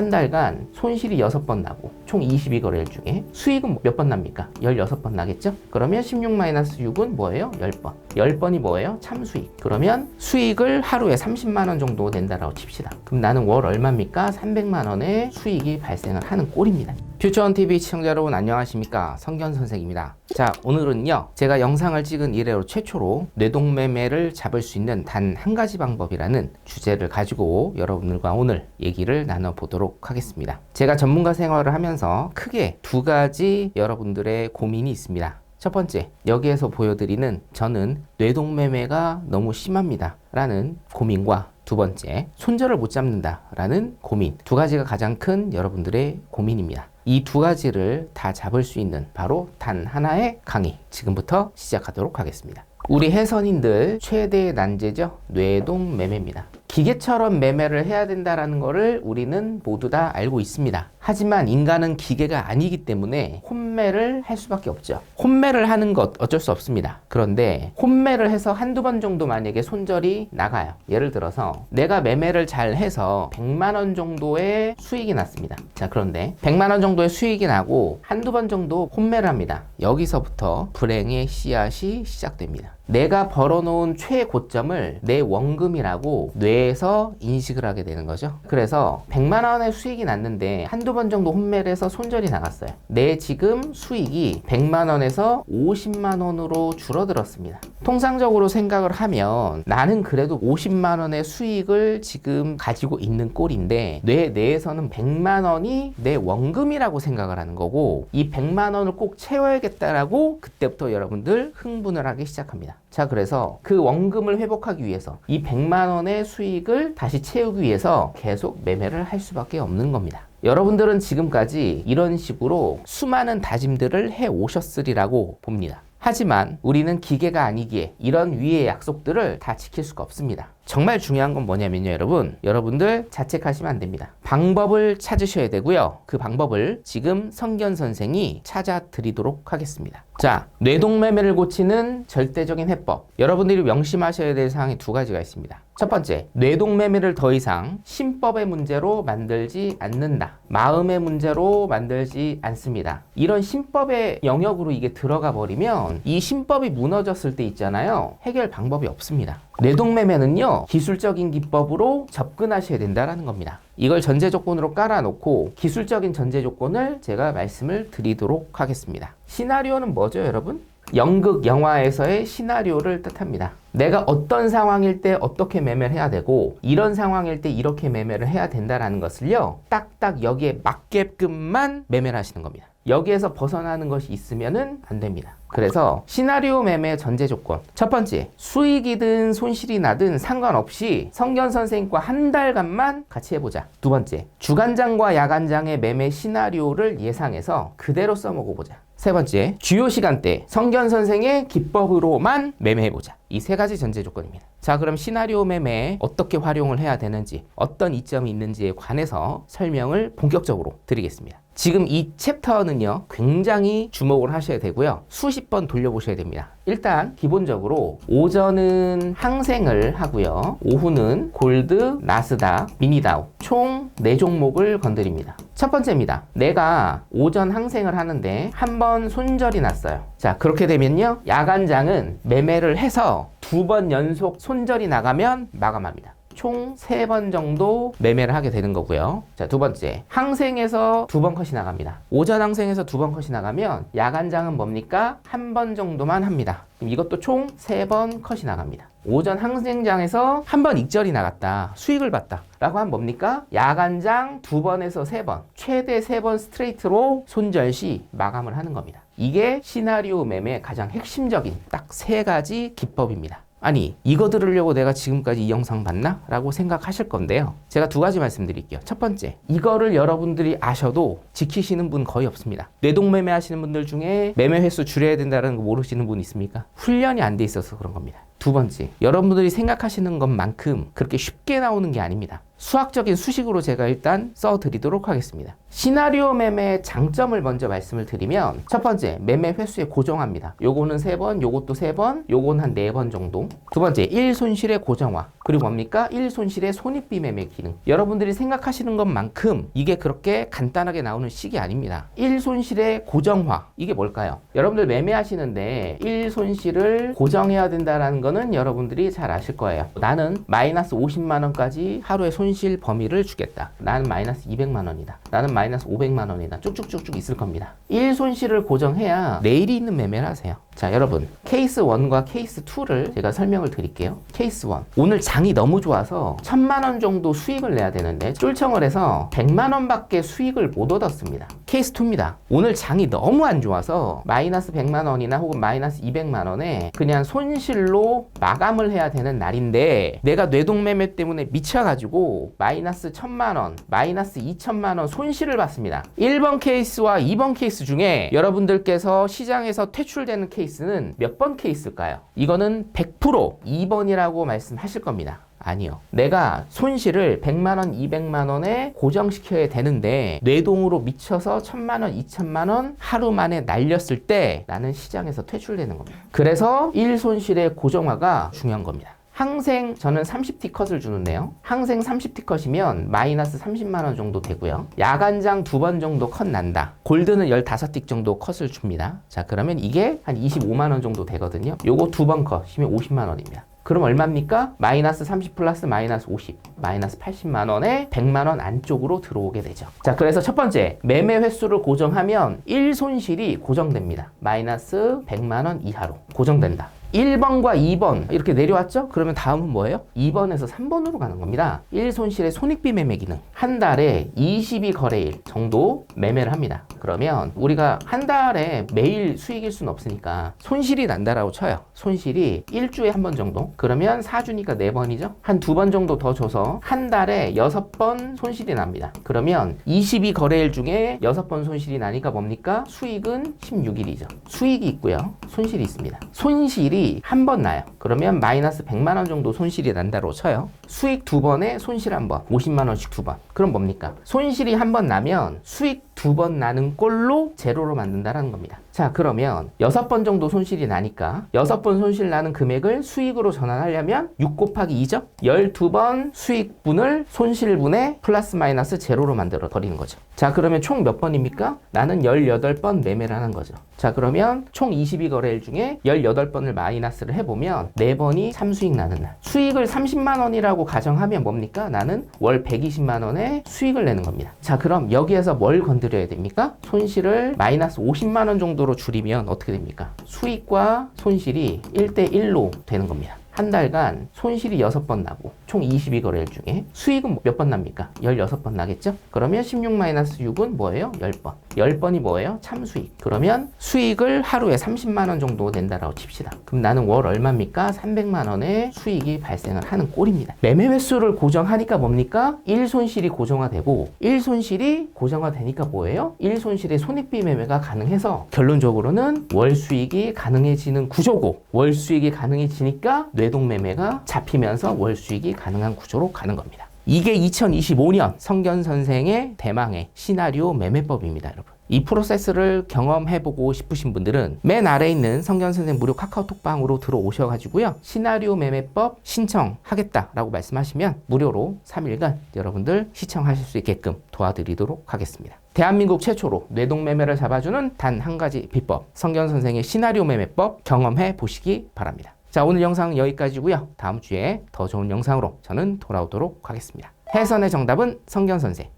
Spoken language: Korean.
한 달간 손실이 6번 나고 총 22거래일 중에 수익은 몇 번 납니까? 16번 나겠죠? 그러면 16-6은 뭐예요? 10번. 10번이 뭐예요? 참수익. 그러면 수익을 하루에 30만 원 정도 낸다라고 칩시다. 그럼 나는 월 얼마입니까? 300만 원의 수익이 발생을 하는 꼴입니다. 퓨처원 TV 시청자 여러분 안녕하십니까? 성견 선생입니다. 자, 오늘은요. 제가 영상을 찍은 이래로 최초로 뇌동매매를 잡을 수 있는 단 한 가지 방법이라는 주제를 가지고 여러분들과 오늘 얘기를 나눠 보도록 하겠습니다. 제가 전문가 생활을 하면서 크게 두 가지 여러분들의 고민이 있습니다. 첫 번째, 여기에서 보여드리는 저는 뇌동매매가 너무 심합니다. 라는 고민과 두 번째, 손절을 못 잡는다. 라는 고민. 두 가지가 가장 큰 여러분들의 고민입니다. 이 두 가지를 다 잡을 수 있는 바로 단 하나의 강의. 지금부터 시작하도록 하겠습니다. 우리 해선인들 최대의 난제죠. 뇌동 매매입니다. 기계처럼 매매를 해야 된다라는 것을 우리는 모두 다 알고 있습니다. 하지만 인간은 기계가 아니기 때문에 혼매를 할 수밖에 없죠. 혼매를 하는 것 어쩔 수 없습니다. 그런데 혼매를 해서 한두 번 정도 만약에 손절이 나가요. 예를 들어서 내가 매매를 잘 해서 100만 원 정도의 수익이 났습니다. 자, 그런데 100만 원 정도의 수익이 나고 한두 번 정도 혼매를 합니다. 여기서부터 불행의 씨앗이 시작됩니다. 내가 벌어놓은 최고점을 내 원금이라고 뇌에서 인식을 하게 되는 거죠. 그래서 100만 원의 수익이 났는데 한두 번 정도 혼매를 해서 손절이 나갔어요. 내 지금 수익이 100만 원에서 50만 원으로 줄어들었습니다. 통상적으로 생각을 하면 나는 그래도 50만 원의 수익을 지금 가지고 있는 꼴인데 뇌 내에서는 100만 원이 내 원금이라고 생각을 하는 거고 이 100만 원을 꼭 채워야겠다라고 그때부터 여러분들 흥분을 하기 시작합니다. 자, 그래서 그 원금을 회복하기 위해서 이 100만 원의 수익을 다시 채우기 위해서 계속 매매를 할 수밖에 없는 겁니다. 여러분들은 지금까지 이런 식으로 수많은 다짐들을 해 오셨으리라고 봅니다. 하지만 우리는 기계가 아니기에 이런 위의 약속들을 다 지킬 수가 없습니다. 정말 중요한 건 뭐냐면요, 여러분. 여러분들 자책하시면 안 됩니다. 방법을 찾으셔야 되고요. 그 방법을 지금 성견 선생이 찾아 드리도록 하겠습니다. 자, 뇌동매매를 고치는 절대적인 해법. 여러분들이 명심하셔야 될 사항이 두 가지가 있습니다. 첫 번째, 뇌동매매를 더 이상 신법의 문제로 만들지 않는다. 마음의 문제로 만들지 않습니다. 이런 신법의 영역으로 이게 들어가 버리면 이 신법이 무너졌을 때 있잖아요. 해결 방법이 없습니다. 뇌동매매는요, 기술적인 기법으로 접근하셔야 된다라는 겁니다. 이걸 전제 조건으로 깔아놓고 기술적인 전제 조건을 제가 말씀을 드리도록 하겠습니다. 시나리오는 뭐죠, 여러분? 연극, 영화에서의 시나리오를 뜻합니다. 내가 어떤 상황일 때 어떻게 매매를 해야 되고 이런 상황일 때 이렇게 매매를 해야 된다라는 것을요. 딱딱 여기에 맞게끔만 매매를 하시는 겁니다. 여기에서 벗어나는 것이 있으면은 안 됩니다. 그래서 시나리오 매매 전제 조건. 첫 번째, 수익이든 손실이 나든 상관없이 성견 선생님과 한 달간만 같이 해보자. 두 번째, 주간장과 야간장의 매매 시나리오를 예상해서 그대로 써먹어보자. 세 번째, 주요 시간대 성견 선생의 기법으로만 매매해보자. 이 세 가지 전제 조건입니다. 자, 그럼 시나리오 매매 어떻게 활용을 해야 되는지, 어떤 이점이 있는지에 관해서 설명을 본격적으로 드리겠습니다. 지금 이 챕터는요, 굉장히 주목을 하셔야 되고요. 수십 번 돌려보셔야 됩니다. 일단, 기본적으로, 오전은 항생을 하고요. 오후는 골드, 나스닥, 미니다우, 총 4종목을 건드립니다. 첫 번째입니다. 내가 오전 항생을 하는데 한 번 손절이 났어요. 자, 그렇게 되면요. 야간장은 매매를 해서 두 번 연속 손절이 나가면 마감합니다. 총 세 번 정도 매매를 하게 되는 거고요. 자, 두 번째. 항생에서 두 번 컷이 나갑니다. 오전 항생에서 두 번 컷이 나가면 야간장은 뭡니까? 한 번 정도만 합니다. 이것도 총 세 번 컷이 나갑니다. 오전 항생장에서 한 번 익절이 나갔다. 수익을 봤다. 라고 하면 뭡니까? 야간장 두 번에서 세 번, 최대 세 번 스트레이트로 손절 시 마감을 하는 겁니다. 이게 시나리오 매매의 가장 핵심적인 딱 세 가지 기법입니다. 아니, 이거 들으려고 내가 지금까지 이 영상 봤나? 라고 생각하실 건데요. 제가 두 가지 말씀드릴게요. 첫 번째, 이거를 여러분들이 아셔도 지키시는 분 거의 없습니다. 뇌동매매 하시는 분들 중에 매매 횟수 줄여야 된다는 거 모르시는 분 있습니까? 훈련이 안 돼 있어서 그런 겁니다. 두 번째, 여러분들이 생각하시는 것만큼 그렇게 쉽게 나오는 게 아닙니다. 수학적인 수식으로 제가 일단 써 드리도록 하겠습니다. 시나리오 매매의 장점을 먼저 말씀을 드리면 첫 번째 매매 횟수에 고정합니다. 요거는 세 번, 요것도 세 번, 요건 한 네 번 정도. 두 번째 1손실의 고정화. 그리고 뭡니까? 1손실의 손익비 매매 기능. 여러분들이 생각하시는 것만큼 이게 그렇게 간단하게 나오는 식이 아닙니다. 1손실의 고정화. 이게 뭘까요? 여러분들 매매하시는데 1손실을 고정해야 된다라는 거는 여러분들이 잘 아실 거예요. 나는 마이너스 50만 원까지 하루의 손실 범위를 주겠다. 나는 마이너스 200만 원이다. 나는 마이너스 500만 원이다. 쭉쭉쭉쭉 있을 겁니다. 1손실을 고정해야 내일이 있는 매매를 하세요. 자, 여러분. 케이스 1과 케이스 2를 제가 설명을 드릴게요. 케이스 1. 오늘 장이 너무 좋아서 1000만 원 정도 수익을 내야 되는데 쫄청을 해서 100만 원 밖에 수익을 못 얻었습니다. 케이스 2입니다. 오늘 장이 너무 안 좋아서 마이너스 100만 원이나 혹은 마이너스 200만 원에 그냥 손실로 마감을 해야 되는 날인데 내가 뇌동매매 때문에 미쳐가지고 마이너스 1000만 원, 마이너스 2000만 원 손실을 봤습니다. 1번 케이스와 2번 케이스 중에 여러분들께서 시장에서 퇴출되는 케이스 는 몇 번 케이스일까요? 이거는 100% 2번이라고 말씀하실 겁니다. 아니요. 내가 손실을 100만 원, 200만 원에 고정시켜야 되는데, 뇌동으로 미쳐서 1000만 원, 2000만 원 하루 만에 날렸을 때 나는 시장에서 퇴출되는 겁니다. 그래서 1손실의 고정화가 중요한 겁니다. 항생 저는 30T 컷을 주는데요. 항생 30T 컷이면 마이너스 30만 원 정도 되고요. 야간장 두 번 정도 컷 난다. 골드는 15틱 정도 컷을 줍니다. 자, 그러면 이게 한 25만 원 정도 되거든요. 요거 두 번 컷이면 50만 원입니다. 그럼 얼마입니까? 마이너스 30 플러스 마이너스 50, 마이너스 80만 원에 100만 원 안쪽으로 들어오게 되죠. 자, 그래서 첫 번째, 매매 횟수를 고정하면 1손실이 고정됩니다. 마이너스 100만 원 이하로 고정된다. 1번과 2번 이렇게 내려왔죠? 그러면 다음은 뭐예요? 2번에서 3번으로 가는 겁니다. 1손실의 손익비 매매 기능. 한 달에 22거래일 정도 매매를 합니다. 그러면 우리가 한 달에 매일 수익일 수는 없으니까 손실이 난다라고 쳐요. 손실이 일주에 한 번 정도. 그러면 4주니까 4번이죠? 한 두 번 정도 더 줘서 한 달에 6번 손실이 납니다. 그러면 22거래일 중에 6번 손실이 나니까 뭡니까? 수익은 16일이죠. 수익이 있고요. 손실이 있습니다. 손실이 한 번 나요. 그러면 마이너스 100만 원 정도 손실이 난다고 쳐요. 수익 두 번에 손실 한 번, 50만 원씩 두 번. 그럼 뭡니까? 손실이 한 번 나면 수익 두 번 나는 꼴로 제로로 만든다라는 겁니다. 자, 그러면 여섯 번 정도 손실이 나니까 여섯 번 손실 나는 금액을 수익으로 전환하려면 6 곱하기 2죠? 12번 수익분을 손실분에 플러스 마이너스 제로로 만들어 버리는 거죠. 자, 그러면 총 몇 번입니까? 나는 18번 매매를 하는 거죠. 자, 그러면 총 22거래일 중에 18번을 마이너스를 해보면 4번이 참수익 나는 날. 수익을 30만 원이라고 가정하면 뭡니까? 나는 월 120만 원의 수익을 내는 겁니다. 자, 그럼 여기에서 뭘 건드려야 됩니까? 손실을 마이너스 50만 원 정도 로 줄이면 어떻게 됩니까? 수익과 손실이 1대1로 되는 겁니다. 한 달간 손실이 6번 나고 총 22거래일 중에 수익은 몇 번 납니까? 16번 나겠죠? 그러면 16-6은 뭐예요? 10번. 10번이 뭐예요? 참수익. 그러면 수익을 하루에 30만 원 정도 낸다라고 칩시다. 그럼 나는 월 얼마입니까? 300만 원의 수익이 발생을 하는 꼴입니다. 매매 횟수를 고정하니까 뭡니까? 1손실이 고정화되고 1손실이 고정화되니까 뭐예요? 1손실의 손익비 매매가 가능해서 결론적으로는 월 수익이 가능해지는 구조고 월 수익이 가능해지니까 뇌동 매매가 잡히면서 월 수익이 가능한 구조로 가는 겁니다. 이게 2025년 성견 선생의 대망의 시나리오 매매법입니다, 여러분. 이 프로세스를 경험해보고 싶으신 분들은 맨 아래에 있는 성견 선생 무료 카카오톡방으로 들어오셔가지고요. 시나리오 매매법 신청하겠다라고 말씀하시면 무료로 3일간 여러분들 시청하실 수 있게끔 도와드리도록 하겠습니다. 대한민국 최초로 뇌동매매를 잡아주는 단 한 가지 비법, 성견 선생의 시나리오 매매법 경험해 보시기 바랍니다. 자, 오늘 영상은 여기까지고요. 다음 주에 더 좋은 영상으로 저는 돌아오도록 하겠습니다. 해선의 정답은 성견 선생.